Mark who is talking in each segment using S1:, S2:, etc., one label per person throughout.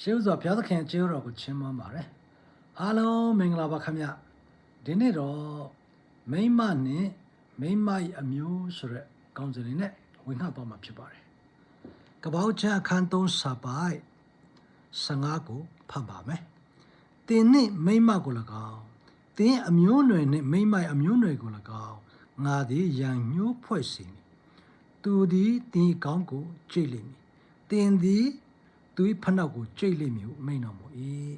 S1: ရှေးဥစွာဘုရားသခင်ကျေးဇူးတော်ကိုချီးမွမ်းပါတယ်အားလုံးမင်္ဂလာပါခင်ဗျဒီနေ့တော့မိမနဲ့မိမ၏အမျိုးဆိုရက်ကောင်းစင်လေးနဲ့ဝင်နှတော့မှာဖြစ်ပါတယ်ကပောက်ချအခန်း3စာပိုက်15ကိုဖတ်ပါမယ်တင်းနဲ့မိမကို၎င်းတင်းအမျိုးနွယ်နဲ့မိမ၏အမျိုးနွယ်ကို၎င်းငါသည်ရန်ညှိုးဖွဲ့စီမည်သူသည်တင်းကောင်းကိုကြိတ်လိမ့်မည်တင်းသည် သူ၏ဖနှောက်ကိုကြိတ်လိမ့်မည်ဟုမိန်တော်မူ၏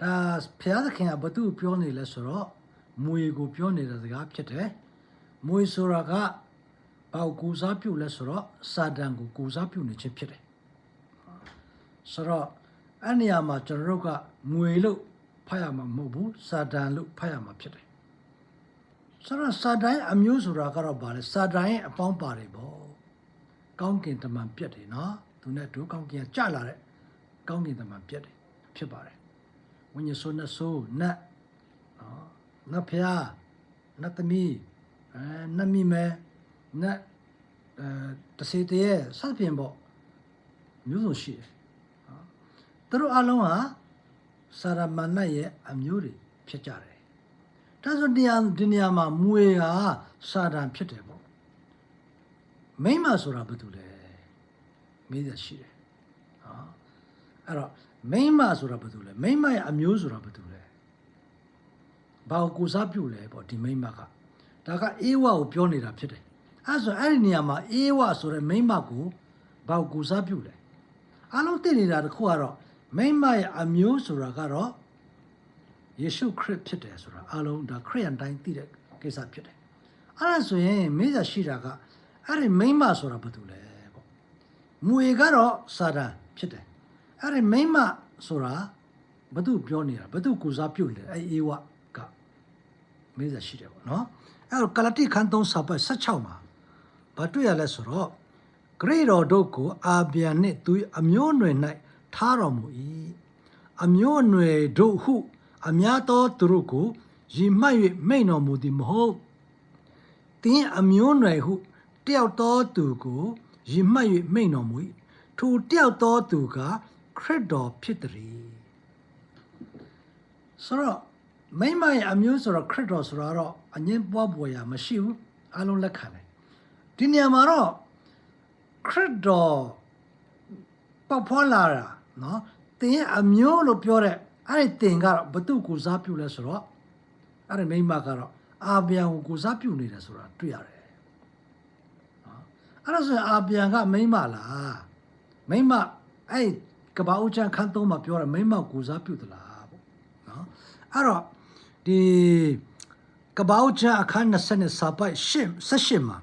S1: ဒါဘုရားသခင်ကဘာသူပြောနေလဲဆိုတော့မွေကိုပြောနေတဲ့စကားဖြစ်တယ်မွေဆိုတာကဘာကိုကိုစားပြုလဲဆိုတော့စာတန်ကိုကိုစားပြုနေခြင်းဖြစ်တယ်ဆိုတော့အဲ့နေရာမှာကျွန်တော်တို့ကမွေလို့ဖတ်ရမှာမဟုတ်ဘူးစာတန်လို့ဖတ်ရမှာဖြစ်တယ်ဆိုတော့စာတန်ရဲ့အမျိုးဆိုတာကတော့ဗာလဲစာတန်ရဲ့အပေါင်းပါတယ်ပေါ့ကောင်းကင်တမန်ပြက်တယ်နော် သူနဲ့ဒုကောင်းကင်ကကြလာတဲ့ကောင်းကင်တမန်ပြက်တယ်ဖြစ်ပါတယ်ဝိညာဉ်ဆိုးနဲ့ဆိုးနတ်နော်နတ်ဖျားနတ်သမီးအဲနတ်မိမဲနတ်အဲတစေတည်းစသဖြင့်ပေါ့မျိုးစုံရှိတယ်နော်သူတို့အလုံးဟာစာရမဏတ်ရဲ့အမျိုးတွေဖြစ်ကြတယ်ဒါဆိုတရားဒီနေရာမှာမွေဟာစာတန်ဖြစ်တယ်ပေါ့မိမ့်မဆိုတာဘာတူလဲ မေးရရှိတယ်နော်အဲ့တော့မိမ့်မဆိုတာဘာတူလဲမိမ့်မရဲ့အမျိုးဆိုတာဘာတူလဲဘာကိုကိုစားပြုလဲပေါ့ဒီမိမ့်မကဒါကအေးဝကိုပြောနေတာဖြစ်တယ်အဲ့ဆိုအဲ့ဒီနေရာမှာအေးဝဆိုတဲ့မိမ့်မကိုဘာကိုကိုစားပြုလဲအလုံးသိနေတာတစ်ခုကတော့မိမ့်မရဲ့အမျိုးဆိုတာကတော့ယေရှုခရစ်ဖြစ်တယ်ဆိုတာအလုံးဒါခရစ်ယာန်တိုင်းသိတဲ့ကိစ္စဖြစ်တယ်အဲ့ဒါဆိုရင်မေးရရှိတာကအဲ့ဒီမိမ့်မဆိုတာဘာတူလဲပေါ့ မွေကတော့စာတန်ဖြစ်တယ်အဲ့ဒီမိမ့်မဆိုတာဘာတူပြောနေတာဘာတူကိုစားပြုလဲအဲ့အေဝကမေးရရှိတယ်ပေါ့နော်အဲ့တော့ကလတိခန်း3စာပတ်16မှာဘာတွေ့ရလဲဆိုတော့ဂရိတော်တို့ကိုအာဗျာနှင့်သူအမျိုးအနွယ်၌ထားတော်မူ၏အမျိုးအနွယ်တို့ဟု အများသောသူတို့ကိုရည်မှတ်၍မိန်တော်မူသည်မဟုတ်တင်းအမျိုးနွယ်ဟုတယောက်သောသူကို ရည်မှတ်၍မိန်တော်မူ၏ထိုတယောက်သောသူကခရစ်တော်ဖြစ်သည်ဆိုတော့မိမရဲ့အမျိုးဆိုတော့ခရစ်တော်ဆိုတော့အငင်းပွားပွားရမရှိဘူးအလုံးလက်ခံတယ်ဒီနေရာမှာတော့ခရစ်တော်ပေါက်ဖွာလာတာနော်တင်းရဲ့အမျိုးလို့ပြောတဲ့အဲ့ဒီတင်ကတော့ဘသူကိုစားပြုလဲဆိုတော့အဲ့ဒီမိမကတော့အာဗျံကိုကိုစားပြုနေတယ်ဆိုတာတွေ့ရတယ်နော် အဲ့ဒါဆိုရင်အာဗျံကမိမလားမိမအဲ့ကပ္ပဦးချန်ခန်းသုံးမှာပြောတယ်မိမကိုစားပြုသလားပေါ့နော်အဲ့တော့ဒီကပ္ပဦးချန်အခန်း20နဲ့စာပိုက်8 18မှာ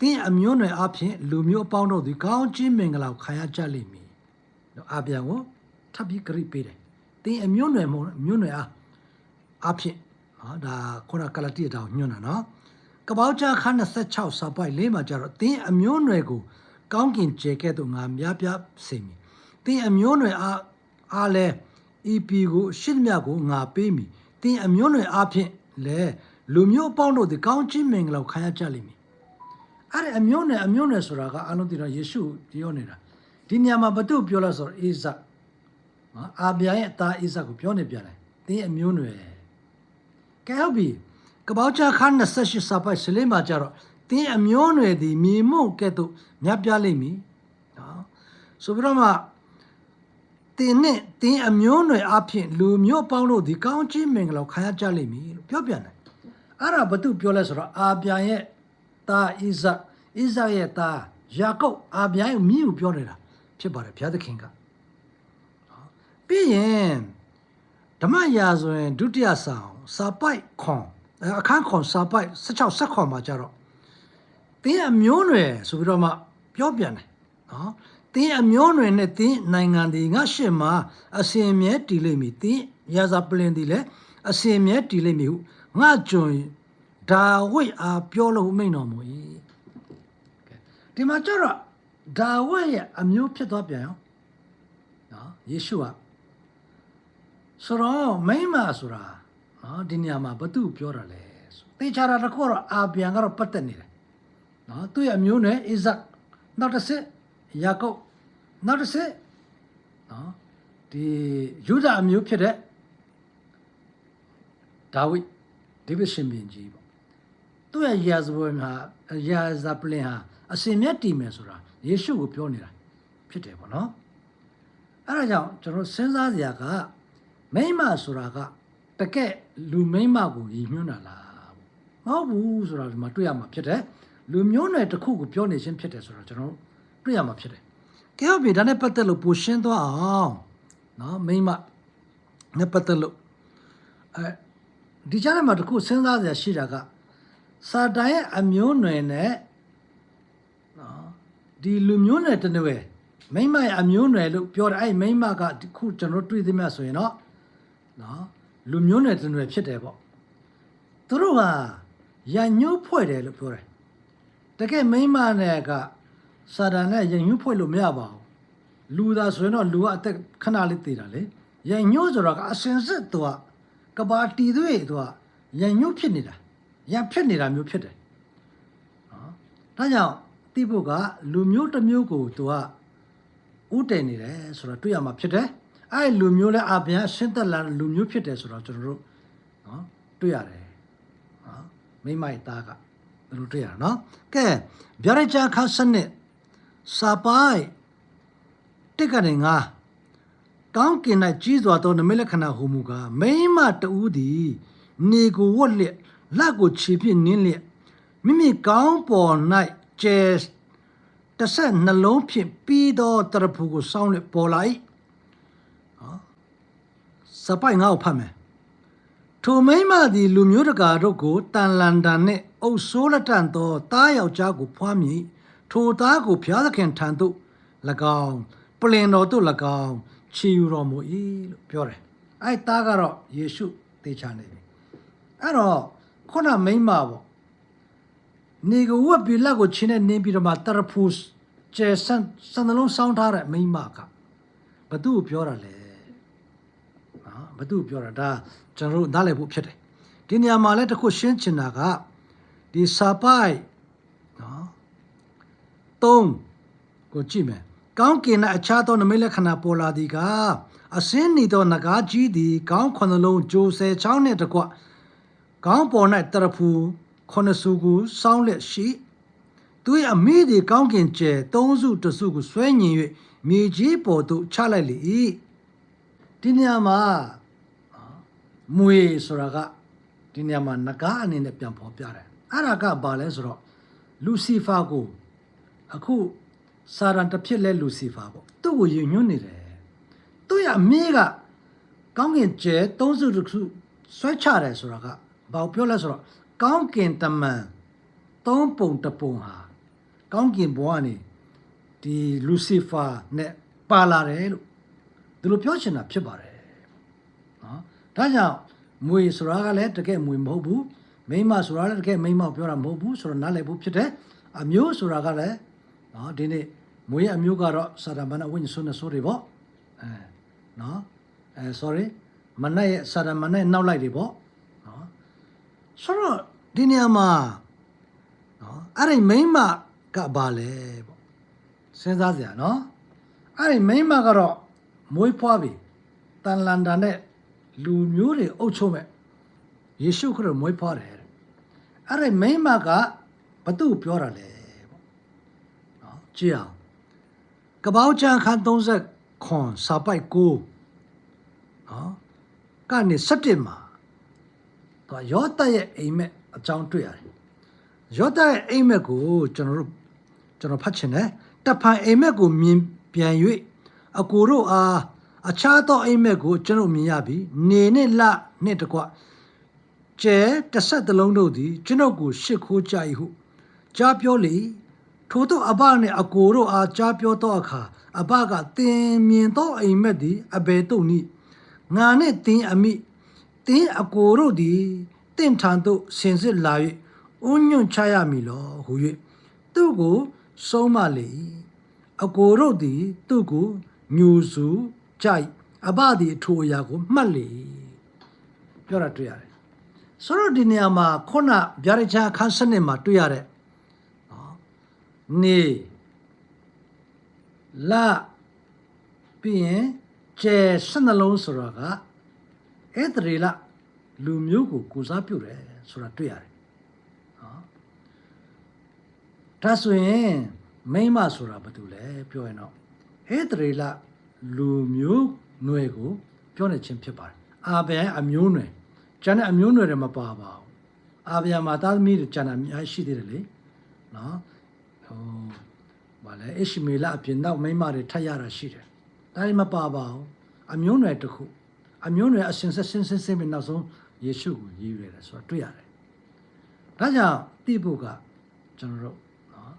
S1: တင်းအမျိုးနွယ်အဖြစ်လူမျိုးအပေါင်းတို့သည်ကောင်းကြီးမင်္ဂလာကိုခံရကြလိမ့်မည်နော်အာဗျံကိုထပ်ပြီးဂရိပေးတယ်တင်းအမျိုးနွယ်မဟုတ်မျိုးနွယ်အားအဖြစ်နော်ဒါခုနကလတိတောင်ညွှန်းတာနော် ကပောက်ချခန်း26စာပိုက်လေးမှာကျတော့တင်းအမျိုးနွယ်ကိုကောင်းကင်ကျဲကဲ့သို့ငါများပြားစေမည်တင်းအမျိုးနွယ်အားအားလဲ EP ကိုရှစ်မြတ်ကိုငါပေးမည်တင်းအမျိုးနွယ်အားဖြင့်လဲလူမျိုးအပေါင်းတို့ဒီကောင်းချီးမင်္ဂလာကိုခံရကြလိမ့်မည်အဲ့ဒီအမျိုးနွယ်အမျိုးနွယ်ဆိုတာကအလုံးတည်တော့ယေရှုပြောနေတာဒီညမှာဘသူပြောလဲဆိုတော့အေဇာနော်အာဗျာရဲ့အသားအိစက်ကိုပြောနေပြန်တယ်တင်းအမျိုးနွယ်ကဲဟုတ်ပြီ ကပောက်ချခန်း28စာပိုက်စလေးမှာကြတော့တင်းအမျိုးနွယ်ဒီမြေမုံကဲ့သို့မြတ်ပြလိမ့်မည်နော်ဆိုပြီးတော့မှတင်းနဲ့တင်းအမျိုးနွယ်အဖြစ်လူမျိုးပေါင်းတို့ဒီကောင်းချီးမင်္ဂလာခံရကြလိမ့်မည်လို့ပြောပြန်တယ်အဲ့ဒါဘာသူပြောလဲဆိုတော့အာဗျာရဲ့သားအိစက်အိစက်ရဲ့သားယာကုပ်အာဗျာရဲ့မိကိုပြောနေတာဖြစ်ပါတယ်ဘုရားသခင်ကပြီးရင်ဓမ္မရာဆိုရင်ဒုတိယဆောင်စာပိုက်ခွန် အဲအခန်းခွန်စာပိုက်16ဆက်ခွန်မှာကြတော့တင်းအမျိုးနွယ်ဆိုပြီးတော့မှပြောပြန်တယ်နော်တင်းအမျိုးနွယ်နဲ့တင်းနိုင်ငံဒီငါရှစ်မှာအစင်မြဲတည်လိမ့်မည်တင်းရာဇပလင်ဒီလည်းအစင်မြဲတည်လိမ့်မည်ဟုငါကျွန်ဒါဝိတ်အားပြောလို့မိန်တော်မူ၏ကဲဒီမှာကျတော့ဒါဝိတ်ရဲ့အမျိုးဖြစ်သွားပြန်ရောနော်ယေရှုကဆိုတော့မိမဆိုတာ နော်ဒီနေရာမှာဘာသူပြောတာလဲဆိုတေချာတာတစ်ခုကတော့အာဗျံကတော့ပတ်သက်နေတယ်နော်သူ့ရဲ့အမျိုးနဲ့အိဇက်နောက်တစ်ဆင့်ယာကုပ်နောက်တစ်ဆင့်နော်ဒီယူဒအမျိုးဖြစ်တဲ့ဒါဝိဒေးဗစ်ရှင်ဘင်ကြီးပေါ့သူ့ရဲ့ရာဇဝင်ဟာရာဇပလင်ဟာအစင်မြတ်တည်မယ်ဆိုတာယေရှုကိုပြောနေတာဖြစ်တယ်ပေါ့နော်အဲ့ဒါကြောင့်ကျွန်တော်စဉ်းစားစရာကမိမ့်မဆိုတာက တကယ်လူမိမ့်မကိုရည်ညွှန်းတာလားမဟုတ်ဘူးဆိုတာဒီမှာတွေ့ရမှာဖြစ်တယ်လူမျိုးနွယ်တစ်ခုကိုပြောနေခြင်းဖြစ်တယ်ဆိုတော့ကျွန်တော်တို့တွေ့ရမှာဖြစ်တယ်ကဲဟုတ်ပြီဒါနဲ့ပတ်သက်လို့ပိုရှင်းသွားအောင်နော်မိမ့်မနဲ့ပတ်သက်လို့အဲဒီကြားထဲမှာတစ်ခုစဉ်းစားစရာရှိတာကစာတန်ရဲ့အမျိုးနွယ်နဲ့နော်ဒီလူမျိုးနွယ်တစ်နွယ်မိမ့်မရဲ့အမျိုးနွယ်လို့ပြောတယ်အဲ့မိမ့်မကဒီခုကျွန်တော်တွေ့သိမှဆိုရင်တော့နော် လူမျိုးနွယ်တစ်နွယ်ဖြစ်တယ်ပေါ့သူတို့ဟာရန်ညှိုးဖွဲ့တယ်လို့ပြောတယ်တကယ်မိမ့်မနဲ့ကစာတန်နဲ့ရန်ညှိုးဖွဲ့လို့မရပါဘူးလူသားဆိုရင်တော့လူကအသက်ခဏလေးတည်တာလေရန်ညှိုးဆိုတော့ကအစင်စစ်သူကကဘာတီသွေးသူကရန်ညှိုးဖြစ်နေတာရန်ဖြစ်နေတာမျိုးဖြစ်တယ်နော်ဒါကြောင့်တိဖို့ကလူမျိုးတစ်မျိုးကိုသူကဥတည်နေတယ်ဆိုတော့တွေ့ရမှာဖြစ်တယ် အဲ့ဒီလူမျိုးလဲအပြန်ရှင်းသက်လာတဲ့လူမျိုးဖြစ်တယ်ဆိုတော့ကျွန်တော်တို့နော်တွေ့ရတယ်နော်မိမိုက်သားကဘယ်လိုတွေ့ရလဲနော်ကဲဗျာဒိတ်ချာခါစနစ်စာပိုင်တစ်ကနေငါကောင်းကင်၌ကြီးစွာသောနမိတ်လက္ခဏာဟူမူကားမိမတူးသည် နေကိုဝတ်လျက်လက်ကိုခြေဖြင့်နင်းလျက်မိမိကောင်းပေါ်၌ကျဲတစ်ဆက်နှလုံးဖြင့်ပြီးသောတရဖူကိုစောင်းလျက်ပေါ်လာ၏ဟော စပိုင်ငါ့ကိုဖတ်မယ်ထိုမိမသည်လူမျိုးတကာတို့ကိုတန်လန်တန်နှင့်အုပ်ဆိုးလက်တန်သောတားယောက်ျားကိုဖွားမြည်ထိုသားကိုဘုရားသခင်ထံသို့၎င်းပလင်တော်သို့၎င်းချီယူတော်မူ၏လို့ပြောတယ်။အဲ့သားကတော့ယေရှုသေချာနေပြီ။အဲ့တော့ခုနမိမ့်မပေါ့နေကဝက်ပြီးလက်ကိုချင်းနဲ့နင်းပြီးတော့မှတရဖူးကျဲဆန်စံနှလုံးစောင်းထားတဲ့မိမ့်မကဘသူ့ကိုပြောတာလဲ။နော် ဘသူ့ကိုပြောတာဒါကျွန်တော်တို့နားလည်ဖို့ဖြစ်တယ်။ဒီနေရာမှာလည်းတစ်ခုရှင်းချင်တာကဒီစာပိုက်နော်သုံးကိုကြည့်မယ်ကောင်းကင်၌အခြားသောနမိတ်လက္ခဏာပေါ်လာသည်ကအစင်းနီသောနဂါးကြီးသည်ကောင်းခုနှလုံးဂျိုဆယ်ချောင်းနှင့်တကွကောင်းပေါ်၌တရဖူခုနှစ်စုကိုစောင်းလက်ရှိသူ၏အမိသည်ကောင်းကင်ကျဲသုံးစုတစုကိုဆွဲညင်၍မြေကြီးပေါ်သို့ချလိုက်လေ၏ဒီနေရာမှာ မွေဆိုတာကဒီနေရာမှာနဂါးအနေနဲ့ပြန်ဖော်ပြတယ်အဲ့ဒါကဘာလဲဆိုတော့လူစီဖာကိုအခုစာရန်တစ်ဖြစ်လဲလူစီဖာပေါ့သူ့ကိုယဉ်ညွှန်းနေတယ်သူ့ရဲ့အမေကကောင်းကင်ကျဲသုံးစုတစ်ခုဆွဲချတယ်ဆိုတာကဘာကိုပြောလဲဆိုတော့ကောင်းကင်တမန်သုံးပုံတစ်ပုံဟာကောင်းကင်ဘဝကနေဒီလူစီဖာနဲ့ပါလာတယ်လို့ဒီလိုပြောချင်တာဖြစ်ပါတယ်နော် ဒါကြောင့်မွေဆိုတာကလည်းတကယ်မွေမဟုတ်ဘူးမိန်းမဆိုတာလည်းတကယ်မိန်းမကိုပြောတာမဟုတ်ဘူးဆိုတော့နားလည်ဖို့ဖြစ်တယ်အမျိုးဆိုတာကလည်းနော်ဒီနေ့မွေအမျိုးကတော့စာရမဏဝိညာဉ်ဆွနဲ့ဆိုတွေပေါ့အဲနော်အဲ sorry မနဲ့ရဲ့စာရမဏနဲ့နောက်လိုက်တွေပေါ့နော်ဆိုတော့ဒီနေရာမှာနော်အဲ့ဒီမိန်းမကဘာလဲပေါ့စဉ်းစားစရာနော်အဲ့ဒီမိန်းမကတော့မွေးဖွားပြီတန်လန်တာနဲ့ လူမျိုးတွေအုပ်ချုပ်မဲ့ယေရှုခရစ်မွေးဖွားတယ်တဲ့အဲ့ဒီမိန်းမကဘသူ့ပြောတာလဲပေါ့နော်ကြည့်အောင်ကပောက်ချန်ခန်း30ခွန်စာပိုက်ကိုနော်ကနေ17မှာတော့ယောသရဲ့အိမ်မက်အကြောင်းတွေ့ရတယ်ယောသရဲ့အိမ်မက်ကိုကျွန်တော်တို့ကျွန်တော်ဖတ်ချင်တယ်တဖန်အိမ်မက်ကိုမြင်ပြန်၍အကိုတို့အား အခြားသောအိမ်မက်ကိုကျွန်တော်မြင်ရပြီနေနဲ့လနဲ့တကွကျဲတစ်ဆက်တစ်လုံးတို့သည် ကျွန်ုပ်ကိုရှစ်ခိုးကြ၏ဟုကြားပြောလေထို့သောအဘနှင့်အကိုတို့အားကြားပြောသောအခါအဘကသင်မြင်သောအိမ်မက်သည်အဘယ်သို့နည်းငါနှင့်သင်အမိသင်အကိုတို့သည်တင့်ထံသို့ဆင်စစ်လာ၍ဥညွန့်ချရမည်လောဟု၍သူ့ကိုဆုံးမလေ၏အကိုတို့သည်သူ့ကိုညူစု ကြိုက်အဘသည်အထိုအရာကိုမှတ်လေ၏ပြောတာတွေ့ရတယ်ဆိုတော့ဒီနေရာမှာခုနဗျာဒိတ်ချာအခန်းစနစ်မှာတွေ့ရတဲ့နော်နေလပြီးရင်ကျဲရှစ်နှလုံးဆိုတာကအဲ့တရေလလူမျိုးကိုကိုစားပြုတယ်ဆိုတာတွေ့ရတယ်နော်ဒါဆိုရင်မိမဆိုတာဘာတူလဲပြောရင်တော့အဲ့တရေလ လူမျိုးနွယ်ကိုပြောနေခြင်းဖြစ်ပါတယ်အာဗြဟံအမျိုးနွယ်ကျန်တဲ့အမျိုးနွယ်တွေမပါပါဘူးအာဗြဟံမှာသားသမီးတွေကျန်တာအများရှိသေးတယ်လေနော်ဟိုဘာလဲအရှမေလအပြင်နောက်မိမတွေထပ်ရတာရှိတယ်ဒါတွေမပါပါဘူးအမျိုးနွယ်တစ်ခုအမျိုးနွယ်အစဉ်ဆက်ဆင်းဆင်းဆင်းပြီးနောက်ဆုံးယေရှုကိုရည်ရွယ်တယ်ဆိုတာတွေ့ရတယ်ဒါကြောင့်တိဖို့ကကျွန်တော်တို့နော်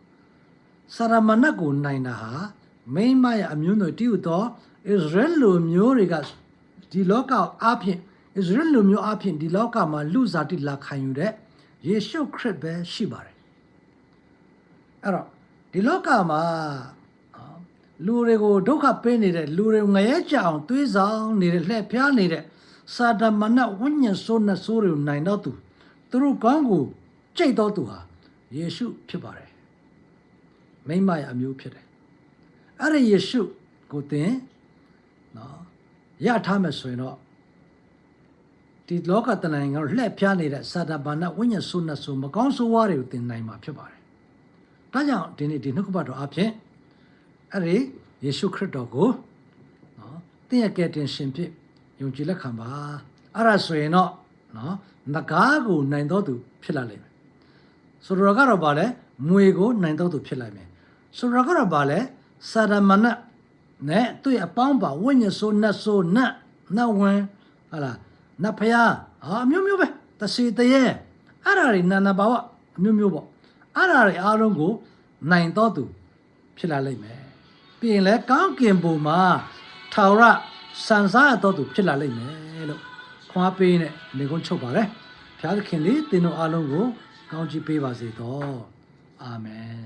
S1: စာရမဏတ်ကိုနိုင်တာဟာ မိန်းမရဲ့အမျိုးတွေတည်ယူသောဣသရေလလူမျိုးတွေကဒီလောကအားဖြင့်ဣသရေလလူမျိုးအားဖြင့်ဒီလောကမှာလူစားတိလာခံယူတဲ့ယေရှုခရစ်ပဲရှိပါတယ်အဲ့တော့ဒီလောကမှာနော်လူတွေကိုဒုက္ခပေးနေတဲ့လူတွေငရဲကြအောင်သွေးဆောင်နေတဲ့လှည့်ဖျားနေတဲ့စာတမဏတ်ဝိညာဉ်ဆိုးနဲ့ဆိုးတွေကိုနိုင်တော့သူသူတို့ကောင်းကိုကြိတ်တော့သူဟာယေရှုဖြစ်ပါတယ်မိမ့်မရဲ့အမျိုးဖြစ်တယ် အဲ့ဒီယေရှုကိုသင်နော်ရထားမယ်ဆိုရင်တော့ဒီလောကတနိုင်ငံကိုလှည့်ဖျားနေတဲ့စာတဘာနာဝိညာဉ်ဆုနဲ့ဆိုမကောင်းဆိုးဝါးတွေကိုသင်နိုင်မှာဖြစ်ပါတယ်ဒါကြောင့်ဒီနေ့ဒီနှုတ်ကပတ်တော်အဖြစ်အဲ့ဒီယေရှုခရစ်တော်ကိုနော်သင်ရဲ့ကယ်တင်ရှင်ဖြစ်ယုံကြည်လက်ခံပါအဲ့ဒါဆိုရင်တော့နော်ငကားကိုနိုင်တော်သူဖြစ်လာလိမ့်မယ်ဆိုတော့ကတော့ဗာလဲမွေကိုနိုင်တော့သူဖြစ်လိုက်မယ်ဆိုတော့ကတော့ဗာလဲ စာရမဏတ်နဲ့သူ့ရဲ့အပေါင်းပါဝိညာဉ်ဆိုနတ်ဆိုနတ်နတ်ဝင်ဟာလားနတ်ဖျားအာအမျိုးမျိုးပဲတစီတရေအဲ့ဒါတွေနာနာဘာဝအမျိုးမျိုးပေါ့အဲ့ဒါတွေအားလုံးကို နိုင်တော့သူ ဖြစ်လာလိမ့်မယ်ပြီးရင်လဲကောင်းကင်ဘုံမှာထာဝရစံစားရတော့သူဖြစ်လာလိမ့်မယ်လို့ခွာပေးနဲ့နေကုန်းချုပ်ပါလေဘုရားသခင်လေးသင်တို့အားလုံးကိုကောင်းချီးပေးပါစေတော့အာမင်